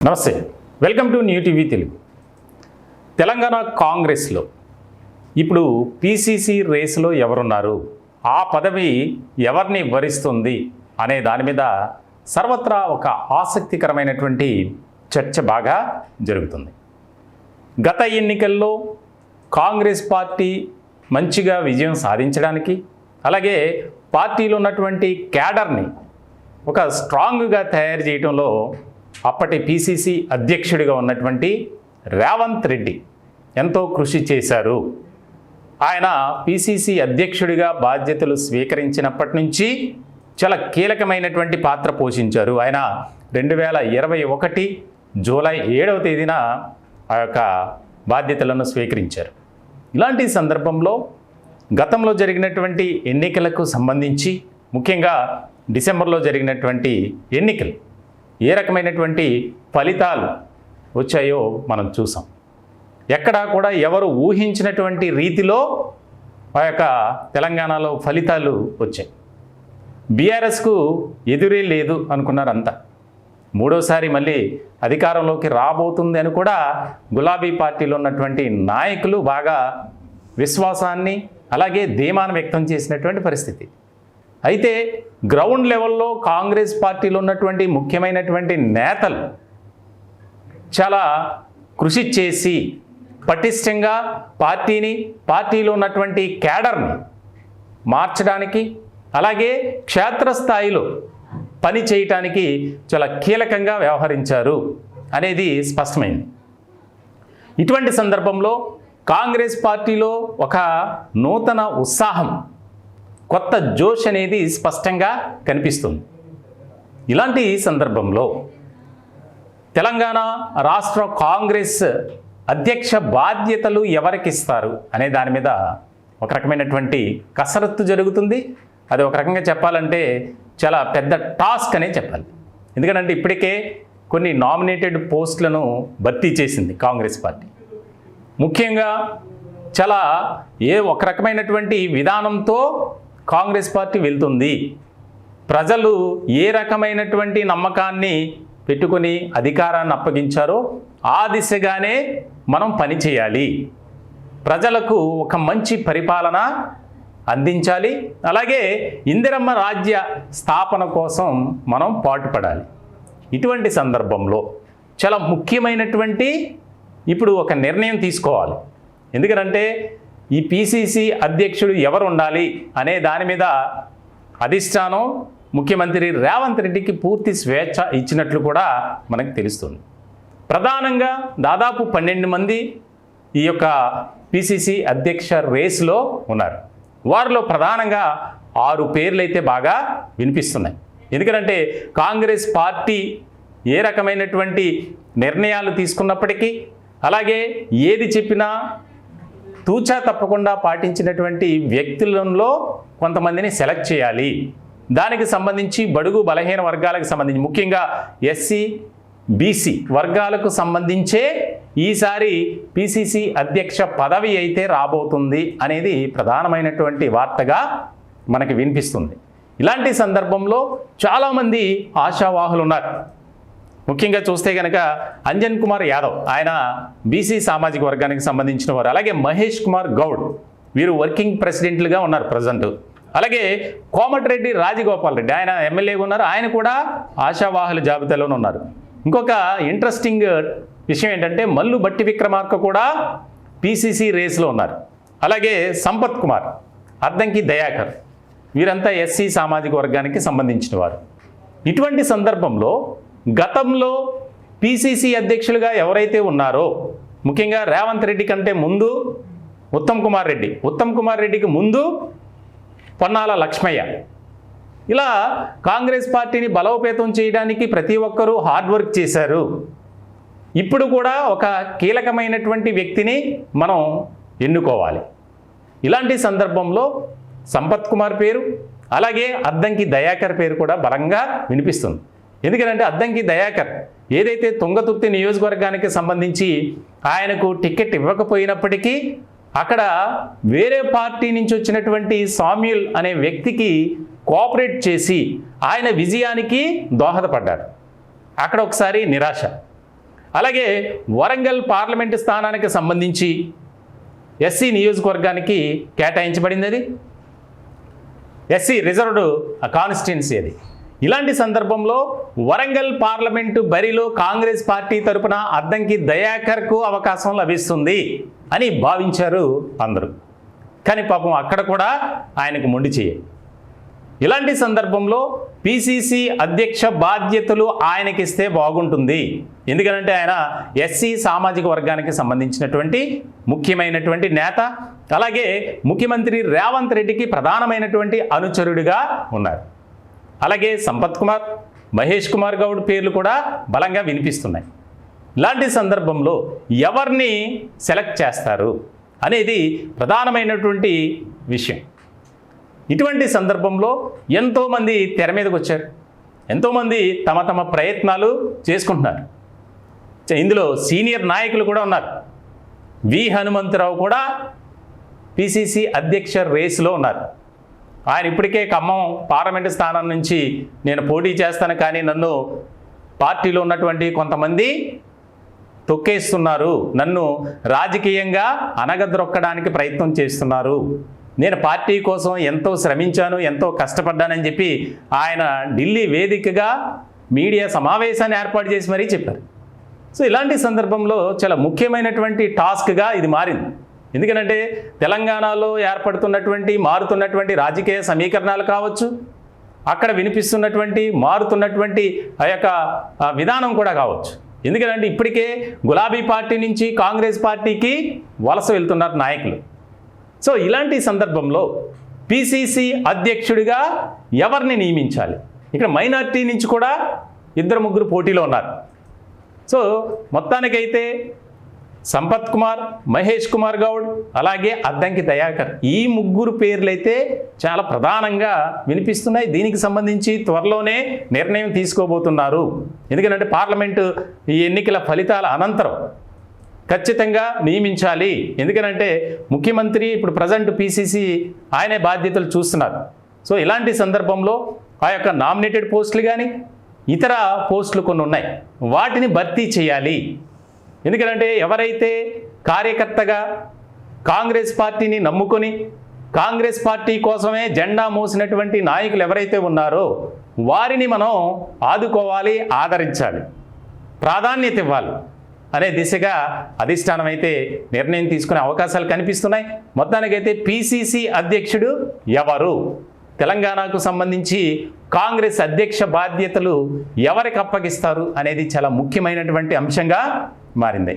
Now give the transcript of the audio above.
నమస్తే. Welcome to new TV Telugu. Telangana కాంగ్రెస్లో ఇప్పుడు పీసీసీ రేసులో ఎవరున్నారు? ఆ పదవి ఎవరిని వరిస్తుంది? అనే దాని మీద సర్వత్రా ఒక ఆసక్తికరమైనటువంటి చర్చ బాగా జరుగుతుంది. గత ఎన్నికల్లో కాంగ్రెస్ పార్టీ మంచిగా విజయం సాధించడానికి అలాగే పార్టీలో ఉన్నటువంటి క్యాడర్ని ఒక స్ట్రాంగ్గా తయారు చేయడంలో అప్పటి పిసిసి అధ్యక్షుడిగా ఉన్నటువంటి రేవంత్ రెడ్డి ఎంతో కృషి చేశారు. ఆయన పిసిసి అధ్యక్షుడిగా బాధ్యతలు స్వీకరించినప్పటి నుంచి చాలా కీలకమైనటువంటి పాత్ర పోషించారు. ఆయన రెండు వేల ఇరవై ఒకటి జూలై ఏడవ తేదీన ఆ యొక్క బాధ్యతలను స్వీకరించారు. ఇలాంటి సందర్భంలో గతంలో జరిగినటువంటి ఎన్నికలకు సంబంధించి ముఖ్యంగా డిసెంబర్లో జరిగినటువంటి ఎన్నికలు ఏ రకమైనటువంటి ఫలితాలు వచ్చాయో మనం చూసాం. ఎక్కడా కూడా ఎవరు ఊహించినటువంటి రీతిలో ఆ యొక్క తెలంగాణలో ఫలితాలు వచ్చాయి. బీఆర్ఎస్కు ఎదురే లేదు అనుకున్నారు అంతా మూడోసారి మళ్ళీ అధికారంలోకి రాబోతుంది అని కూడా గులాబీ పార్టీలో ఉన్నటువంటి నాయకులు బాగా విశ్వాసాన్ని అలాగే ధీమాను వ్యక్తం చేసినటువంటి పరిస్థితి. అయితే గ్రౌండ్ లెవెల్లో కాంగ్రెస్ పార్టీలో ఉన్నటువంటి ముఖ్యమైనటువంటి నేతలు చాలా కృషి చేసి పటిష్టంగా పార్టీని పార్టీలో ఉన్నటువంటి క్యాడర్ని మార్చడానికి అలాగే క్షేత్రస్థాయిలో పని చేయటానికి చాలా కీలకంగా వ్యవహరించారు అనేది స్పష్టమైంది. ఇటువంటి సందర్భంలో కాంగ్రెస్ పార్టీలో ఒక నూతన ఉత్సాహం కొత్త జోష్ అనేది స్పష్టంగా కనిపిస్తుంది. ఇలాంటి సందర్భంలో తెలంగాణ రాష్ట్ర కాంగ్రెస్ అధ్యక్ష బాధ్యతలు ఎవరికిస్తారు అనే దాని మీద ఒక రకమైనటువంటి కసరత్తు జరుగుతుంది. అది ఒక రకంగా చెప్పాలంటే చాలా పెద్ద టాస్క్ అనే చెప్పాలి. ఎందుకంటే ఇప్పటికే కొన్ని నామినేటెడ్ పోస్టులను భర్తీ చేసింది కాంగ్రెస్ పార్టీ. ముఖ్యంగా చాలా ఏ ఒక రకమైనటువంటి విధానంతో కాంగ్రెస్ పార్టీ వెళ్తుంది. ప్రజలు ఏ రకమైనటువంటి నమ్మకాన్ని పెట్టుకొని అధికారాన్ని అప్పగించారో ఆ దిశగానే మనం పని చేయాలి. ప్రజలకు ఒక మంచి పరిపాలన అందించాలి. అలాగే ఇందిరమ్మ రాజ్య స్థాపన కోసం మనం పాటుపడాలి. ఇటువంటి సందర్భంలో చాలా ముఖ్యమైనటువంటి ఇప్పుడు ఒక నిర్ణయం తీసుకోవాలి. ఎందుకంటే ఈ పిసిసి అధ్యక్షుడు ఎవరు ఉండాలి అనే దాని మీద అధిష్టానం ముఖ్యమంత్రి రేవంత్ రెడ్డికి పూర్తి స్వేచ్ఛ ఇచ్చినట్లు కూడా మనకు తెలుస్తుంది. ప్రధానంగా దాదాపు పన్నెండు మంది ఈ యొక్క పిసిసి అధ్యక్ష రేసులో ఉన్నారు. వారిలో ప్రధానంగా ఆరు పేర్లు అయితే బాగా వినిపిస్తున్నాయి. ఎందుకంటే కాంగ్రెస్ పార్టీ ఏ రకమైనటువంటి నిర్ణయాలు తీసుకున్నప్పటికీ అలాగే ఏది చెప్పినా తూచా తప్పకుండా పాటించినటువంటి వ్యక్తులలో కొంతమందిని సెలెక్ట్ చేయాలి. దానికి సంబంధించి బడుగు బలహీన వర్గాలకు సంబంధించి ముఖ్యంగా ఎస్సీ బీసీ వర్గాలకు సంబంధించే ఈసారి పిసిసి అధ్యక్ష పదవి అయితే రాబోతుంది అనేది ప్రధానమైనటువంటి వార్తగా మనకి వినిపిస్తుంది. ఇలాంటి సందర్భంలో చాలామంది ఆశావాహులు ఉన్నారు ముఖ్యంగా చూస్తే కనుక అంజన్ కుమార్ యాదవ్ ఆయన బీసీ సామాజిక వర్గానికి సంబంధించిన వారు. అలాగే మహేష్ కుమార్ గౌడ్ వీరు వర్కింగ్ ప్రెసిడెంట్లుగా ఉన్నారు ప్రజెంట్. అలాగే కోమటిరెడ్డి రాజగోపాల్ రెడ్డి ఆయన ఎమ్మెల్యేగా ఉన్నారు. ఆయన కూడా ఆశావాహుల జాబితాలోనే ఉన్నారు. ఇంకొక ఇంట్రెస్టింగ్ విషయం ఏంటంటే మల్లు బట్టి విక్రమార్క కూడా పిసిసి రేస్లో ఉన్నారు. అలాగే సంపత్ కుమార్ అద్దంకి దయాకర్ వీరంతా ఎస్సీ సామాజిక వర్గానికి సంబంధించిన వారు. ఇటువంటి సందర్భంలో గతంలో పిసిసి అధ్యక్షులుగా ఎవరైతే ఉన్నారో ముఖ్యంగా రేవంత్ రెడ్డి కంటే ముందు ఉత్తమ్ కుమార్ రెడ్డి. ఉత్తమ్ కుమార్ రెడ్డికి ముందు పొన్నాల లక్ష్మయ్య. ఇలా కాంగ్రెస్ పార్టీని బలోపేతం చేయడానికి ప్రతి ఒక్కరూ హార్డ్ వర్క్ చేశారు. ఇప్పుడు కూడా ఒక కీలకమైనటువంటి వ్యక్తిని మనం ఎన్నుకోవాలి. ఇలాంటి సందర్భంలో సంపత్ కుమార్ పేరు అలాగే అద్దంకి దయాకర్ పేరు కూడా బలంగా వినిపిస్తుంది. ఎందుకంటే అద్దంకి దయాకర్ ఏదైతే తుంగతుర్తి నియోజకవర్గానికి సంబంధించి ఆయనకు టికెట్ ఇవ్వకపోయినప్పటికీ అక్కడ వేరే పార్టీ నుంచి వచ్చినటువంటి సామ్యుల్ అనే వ్యక్తికి కోఆపరేట్ చేసి ఆయన విజయానికి దోహదపడ్డారు. అక్కడ ఒకసారి నిరాశ. అలాగే వరంగల్ పార్లమెంటు స్థానానికి సంబంధించి ఎస్సీ నియోజకవర్గానికి కేటాయించబడింది అది. ఎస్సీ రిజర్వ్డ్ కాన్స్టిట్యున్సీ అది. ఇలాంటి సందర్భంలో వరంగల్ పార్లమెంటు బరిలో కాంగ్రెస్ పార్టీ తరపున అద్దంకి దయాకర్కు అవకాశం లభిస్తుంది అని భావించారు అందరూ. కానీ పాపం అక్కడ కూడా ఆయనకు మొండి చేయ. ఇలాంటి సందర్భంలో పిసిసి అధ్యక్ష బాధ్యతలు ఆయనకిస్తే బాగుంటుంది. ఎందుకంటే ఆయన ఎస్సీ సామాజిక వర్గానికి సంబంధించినటువంటి ముఖ్యమైనటువంటి నేత అలాగే ముఖ్యమంత్రి రేవంత్ రెడ్డికి ప్రధానమైనటువంటి అనుచరుడిగా ఉన్నారు. అలాగే సంపత్ కుమార్ మహేష్ కుమార్ గౌడ్ పేర్లు కూడా బలంగా వినిపిస్తున్నాయి. ఇలాంటి సందర్భంలో ఎవరిని సెలెక్ట్ చేస్తారు అనేది ప్రధానమైనటువంటి విషయం. ఇటువంటి సందర్భంలో ఎంతోమంది తెర మీదకి వచ్చారు. ఎంతోమంది తమ తమ ప్రయత్నాలు చేసుకుంటున్నారు. ఇందులో సీనియర్ నాయకులు కూడా ఉన్నారు. వి హనుమంతరావు కూడా పిసిసి అధ్యక్ష రేసులో ఉన్నారు. ఆయన ఇప్పటికే ఖమ్మం పార్లమెంటు స్థానం నుంచి నేను పోటీ చేస్తాను కానీ నన్ను పార్టీలో ఉన్నటువంటి కొంతమంది తొక్కేస్తున్నారు. నన్ను రాజకీయంగా అనగద్రొక్కడానికి ప్రయత్నం చేస్తున్నారు. నేను పార్టీ కోసం ఎంతో శ్రమించాను ఎంతో కష్టపడ్డానని చెప్పి ఆయన ఢిల్లీ వేదికగా మీడియా సమావేశాన్ని ఏర్పాటు చేసి మరీ చెప్పారు. సో ఇలాంటి సందర్భంలో చాలా ముఖ్యమైనటువంటి టాస్క్గా ఇది మారింది. ఎందుకంటే తెలంగాణలో ఏర్పడుతున్నటువంటి మారుతున్నటువంటి రాజకీయ సమీకరణాలు కావచ్చు అక్కడ వినిపిస్తున్నటువంటి మారుతున్నటువంటి ఆ యొక్క విధానం కూడా కావచ్చు. ఎందుకంటే ఇప్పటికే గులాబీ పార్టీ నుంచి కాంగ్రెస్ పార్టీకి వలస వెళ్తున్నారు నాయకులు. సో ఇలాంటి సందర్భంలో పిసిసి అధ్యక్షుడిగా ఎవరిని నియమించాలి? ఇక్కడ మైనార్టీ నుంచి కూడా ఇద్దరు ముగ్గురు పోటీలో ఉన్నారు. సో మొత్తానికైతే సంపత్ కుమార్ మహేష్ కుమార్ గౌడ్ అలాగే అద్దంకి దయాకర్. ఈ ముగ్గురు పేర్లైతే చాలా ప్రధానంగా వినిపిస్తున్నాయి. దీనికి సంబంధించి త్వరలోనే నిర్ణయం తీసుకోబోతున్నారు. ఎందుకంటే పార్లమెంటు ఈ ఎన్నికల ఫలితాల అనంతరం ఖచ్చితంగా నియమించాలి. ఎందుకనంటే ముఖ్యమంత్రి ఇప్పుడు ప్రజెంట్ పిసిసి ఆయనే బాధ్యతలు చూస్తున్నారు. సో ఇలాంటి సందర్భంలో ఆ యొక్క నామినేటెడ్ పోస్టులు కానీ ఇతర పోస్టులు కొన్ని ఉన్నాయి. వాటిని భర్తీ చేయాలి. ఎందుకంటే ఎవరైతే కార్యకర్తగా కాంగ్రెస్ పార్టీని నమ్ముకొని కాంగ్రెస్ పార్టీ కోసమే జెండా మోసినటువంటి నాయకులు ఎవరైతే ఉన్నారో వారిని మనం ఆదుకోవాలి ఆదరించాలి ప్రాధాన్యత ఇవ్వాలి అనే దిశగా అధిష్టానం అయితే నిర్ణయం తీసుకునే అవకాశాలు కనిపిస్తున్నాయి. మొత్తానికైతే పిసిసి అధ్యక్షుడు ఎవరు? తెలంగాణకు సంబంధించి కాంగ్రెస్ అధ్యక్ష బాధ్యతలు ఎవరికి అప్పగిస్తారు అనేది చాలా ముఖ్యమైనటువంటి అంశంగా మారింది